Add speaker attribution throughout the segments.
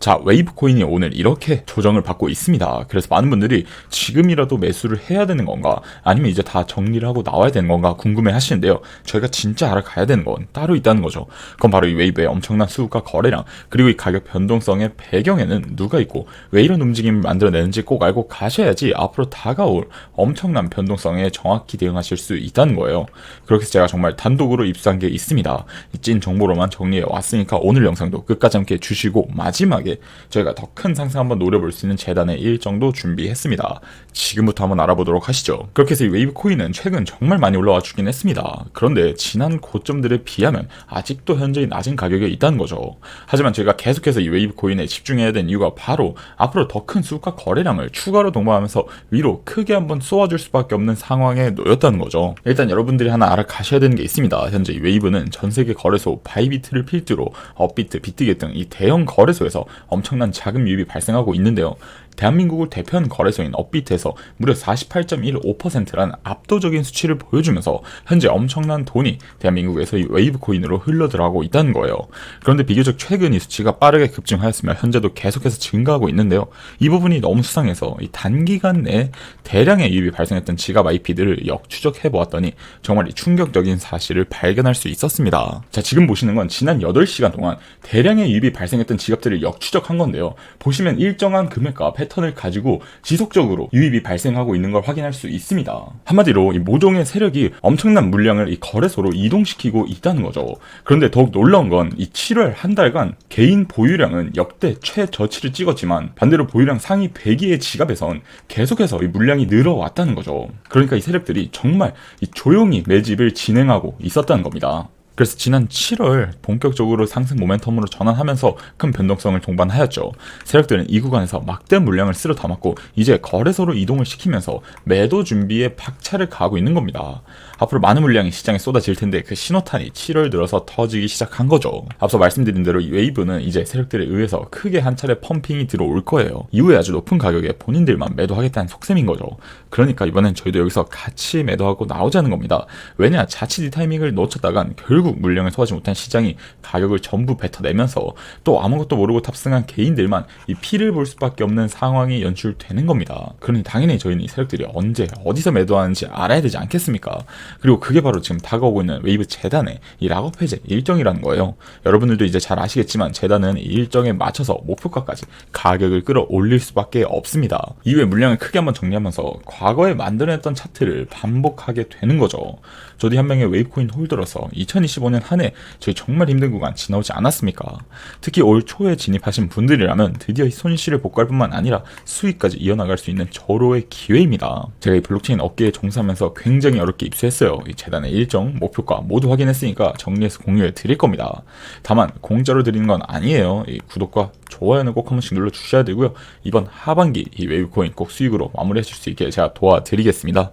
Speaker 1: 자, 웨이브 코인이 오늘 이렇게 조정을 받고 있습니다. 그래서 많은 분들이 지금이라도 매수를 해야 되는 건가, 아니면 이제 다 정리를 하고 나와야 되는 건가 궁금해 하시는데요. 저희가 진짜 알아가야 되는 건 따로 있다는 거죠. 그건 바로 이 웨이브의 엄청난 수급과 거래량, 그리고 이 가격 변동성의 배경에는 누가 있고, 왜 이런 움직임을 만들어내는지 꼭 알고 가셔야지 앞으로 다가올 엄청난 변동성에 정확히 대응하실 수 있다는 거예요. 그렇게 제가 정말 단독으로 입수한 게 있습니다. 이찐 정보로만 정리해 왔으니까 오늘 영상도 끝까지 함께 주시고 마지막에 저희가 더 큰 상승 한번 노려볼 수 있는 재단의 일정도 준비했습니다. 지금부터 한번 알아보도록 하시죠. 그렇게 해서 이 웨이브 코인은 최근 정말 많이 올라와 주긴 했습니다. 그런데 지난 고점들에 비하면 아직도 현재 낮은 가격에 있다는 거죠. 하지만 저희가 계속해서 이 웨이브 코인에 집중해야 되는 이유가 바로 앞으로 더 큰 수급과 거래량을 추가로 동반하면서 위로 크게 한번 쏘아줄 수밖에 없는 상황에 놓였다는 거죠. 일단 여러분들이 하나 알아가셔야 되는 게 있습니다. 현재 이 웨이브는 전 세계 거래소 바이비트를 필두로 업비트, 비트겟 등 이 대형 거래소에서 엄청난 자금 유입이 발생하고 있는데요. 대한민국을 대표하는 거래소인 업비트에서 무려 48.15%란 압도적인 수치를 보여주면서 현재 엄청난 돈이 대한민국에서 이 웨이브 코인으로 흘러들어가고 있다는 거예요. 그런데 비교적 최근 이 수치가 빠르게 급증하였으며 현재도 계속해서 증가하고 있는데요. 이 부분이 너무 수상해서 이 단기간 내에 대량의 유입이 발생했던 지갑 IP들을 역추적해 보았더니 정말 이 충격적인 사실을 발견할 수 있었습니다. 자, 지금 보시는 건 지난 8시간 동안 대량의 유입이 발생했던 지갑들을 역추적한 건데요. 보시면 일정한 금액과 패턴 을 가지고 지속적으로 유입이 발생하고 있는 걸 확인할 수 있습니다. 한마디로 이 모종의 세력이 엄청난 물량을 이 거래소로 이동시키고 있다는 거죠. 그런데 더욱 놀라운 건 이 7월 한 달간 개인 보유량은 역대 최저치를 찍었지만 반대로 보유량 상위 100위의 지갑에선 계속해서 이 물량이 늘어왔다는 거죠. 그러니까 이 세력들이 정말 이 조용히 매집을 진행하고 있었다는 겁니다. 그래서 지난 7월 본격적으로 상승 모멘텀으로 전환하면서 큰 변동성을 동반하였죠. 세력들은 이 구간에서 막대한 물량을 쓸어 담았고 이제 거래소로 이동을 시키면서 매도 준비에 박차를 가하고 있는 겁니다. 앞으로 많은 물량이 시장에 쏟아질 텐데 그 신호탄이 7월 들어서 터지기 시작한 거죠. 앞서 말씀드린 대로 이 웨이브는 이제 세력들에 의해서 크게 한 차례 펌핑이 들어올 거예요. 이후에 아주 높은 가격에 본인들만 매도하겠다는 속셈인 거죠. 그러니까 이번엔 저희도 여기서 같이 매도하고 나오자는 겁니다. 왜냐 자칫 이 타이밍을 놓쳤다간 결국 물량을 소화하지 못한 시장이 가격을 전부 뱉어내면서 또 아무것도 모르고 탑승한 개인들만 이 피를 볼 수밖에 없는 상황이 연출되는 겁니다. 그러니 당연히 저희는 이 세력들이 언제 어디서 매도하는지 알아야 되지 않겠습니까? 그리고 그게 바로 지금 다가오고 있는 웨이브 재단의 이 락업 해제 일정이라는 거예요. 여러분들도 이제 잘 아시겠지만 재단은 이 일정에 맞춰서 목표가까지 가격을 끌어올릴 수밖에 없습니다. 이후에 물량을 크게 한번 정리하면서 과거에 만들어냈던 차트를 반복하게 되는 거죠. 저도 한 명의 웨이브코인 홀더로서 2025년 한 해 저희 정말 힘든 구간 지나오지 않았습니까? 특히 올 초에 진입하신 분들이라면 드디어 손실을 복구할 뿐만 아니라 수익까지 이어나갈 수 있는 절호의 기회입니다. 제가 이 블록체인 업계에 종사하면서 굉장히 어렵게 입수했 어요. 이 재단의 일정, 목표가 모두 확인했으니까 정리해서 공유해 드릴 겁니다. 다만 공짜로 드리는 건 아니에요. 이 구독과 좋아요는 꼭 한 번씩 눌러 주셔야 되고요. 이번 하반기 이 웨이브코인 꼭 수익으로 마무리하실 수 있게 제가 도와드리겠습니다.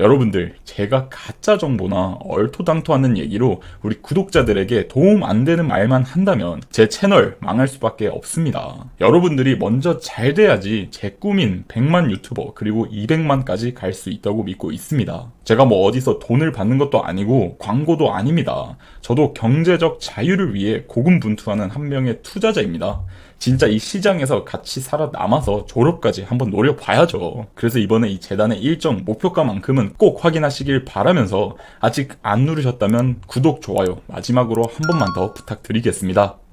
Speaker 1: 여러분들, 제가 가짜 정보나 얼토당토하는 얘기로 우리 구독자들에게 도움 안 되는 말만 한다면 제 채널 망할 수밖에 없습니다. 여러분들이 먼저 잘 돼야지 제 꿈인 100만 유튜버 그리고 200만까지 갈 수 있다고 믿고 있습니다. 제가 뭐 어디서 돈을 받는 것도 아니고 광고도 아닙니다. 저도 경제적 자유를 위해 고군분투하는 한 명의 투자자입니다. 진짜 이 시장에서 같이 살아남아서 졸업까지 한번 노려봐야죠. 그래서 이번에 이 재단의 일정 목표가만큼은 꼭 확인하시길 바라면서 아직 안 누르셨다면 구독, 좋아요 마지막으로 한 번만 더 부탁드리겠습니다.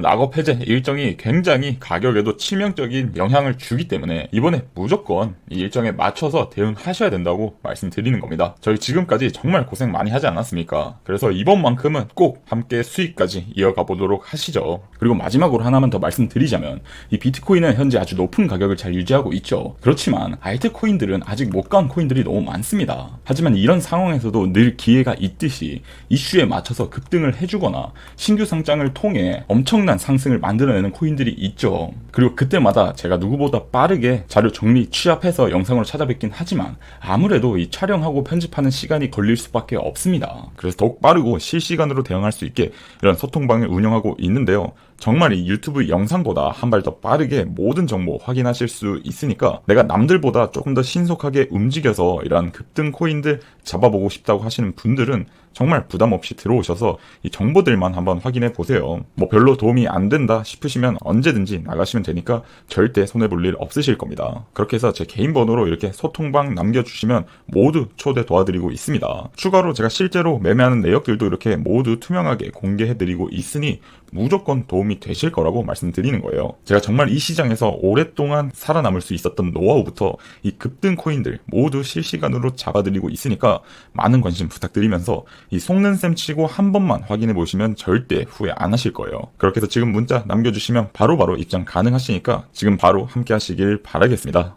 Speaker 1: 락업 해제 일정이 굉장히 가격에도 치명적인 영향을 주기 때문에 이번에 무조건 이 일정에 맞춰서 대응하셔야 된다고 말씀드리는 겁니다. 저희 지금까지 정말 고생 많이 하지 않았습니까? 그래서 이번만큼은 꼭 함께 수익까지 이어가 보도록 하시죠. 그리고 마지막으로 하나만 더 말씀드리자면 이 비트코인은 현재 아주 높은 가격을 잘 유지하고 있죠. 그렇지만 알트코인들은 아직 못 간 코인들이 너무 많습니다. 하지만 이런 상황에서도 늘 기회가 있듯이 이슈에 맞춰서 급등을 해주거나 신규 상장을 통해 엄청난 상승을 만들어내는 코인들이 있죠. 그리고 그때마다 제가 누구보다 빠르게 자료 정리 취합해서 영상으로 찾아뵙긴 하지만 아무래도 이 촬영하고 편집하는 시간이 걸릴 수밖에 없습니다. 그래서 더욱 빠르고 실시간으로 대응할 수 있게 이런 소통방을 운영하고 있는데요. 정말 이 유튜브 영상보다 한 발 더 빠르게 모든 정보 확인하실 수 있으니까 내가 남들보다 조금 더 신속하게 움직여서 이런 급등 코인들 잡아보고 싶다고 하시는 분들은 정말 부담 없이 들어오셔서 이 정보들만 한번 확인해 보세요. 뭐 별로 도움이 안 된다 싶으시면 언제든지 나가시면 되니까 절대 손해볼 일 없으실 겁니다. 그렇게 해서 제 개인 번호로 이렇게 소통방 남겨주시면 모두 초대 도와드리고 있습니다. 추가로 제가 실제로 매매하는 내역들도 이렇게 모두 투명하게 공개해드리고 있으니 무조건 도움이 되실 거라고 말씀드리는 거예요. 제가 정말 이 시장에서 오랫동안 살아남을 수 있었던 노하우부터 이 급등 코인들 모두 실시간으로 잡아드리고 있으니까 많은 관심 부탁드리면서 이 속는 셈 치고 한 번만 확인해 보시면 절대 후회 안 하실 거예요. 그렇게 해서 지금 문자 남겨주시면 바로바로 입장 가능하시니까 지금 바로 함께 하시길 바라겠습니다.